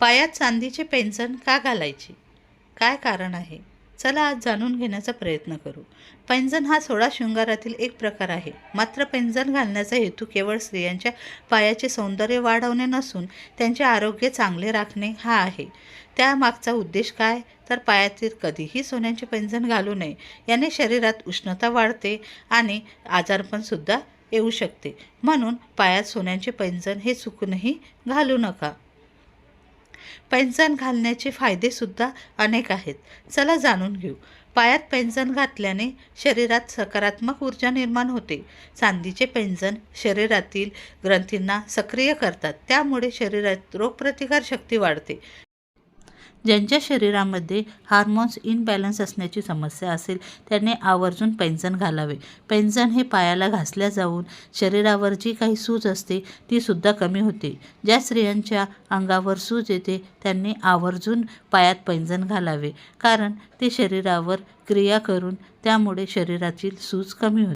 पायात चांदीचे पेन्सन का घालायचे? काय कारण आहे? चला आज जाणून घेण्याचा प्रयत्न करू. पैंजण हा सोळा शृंगारातील एक प्रकार आहे. मात्र पैंजण घालण्याचा हेतू केवळ स्त्रियांच्या पायाचे सौंदर्य वाढवणे नसून त्यांचे आरोग्य चांगले राखणे हा आहे. त्यामागचा उद्देश काय? तर पायातील कधीही सोन्याचे पैंजण घालू नये. याने शरीरात उष्णता वाढते आणि आजारपणसुद्धा येऊ शकते. म्हणून पायात सोन्याचे पैंजण हे चुकूनही घालू नका. पैंजण घालण्याचे फायदेसुद्धा अनेक आहेत. चला जाणून घेऊ. पायात पैंजण घातल्याने शरीरात सकारात्मक ऊर्जा निर्माण होते. चांदीचे पैंजण शरीरातील ग्रंथींना सक्रिय करतात. त्यामुळे शरीरात रोगप्रतिकार शक्ती वाढते. ज्यांच्या शरीरामध्ये हार्मोन्स इनबॅलन्स असण्याची समस्या असेल त्यांनी आवर्जून पैंजण घालावे. पैंजण हे पायाला घासल्या जाऊन शरीरावर जी काही सूज असते ती सुद्धा कमी होते. ज्या स्त्रियांच्या अंगावर सूज येते त्यांनी आवर्जून पायात पैंजण घालावे. कारण ते शरीरावर क्रिया करून त्यामुळे शरीरातील सूज कमी होते.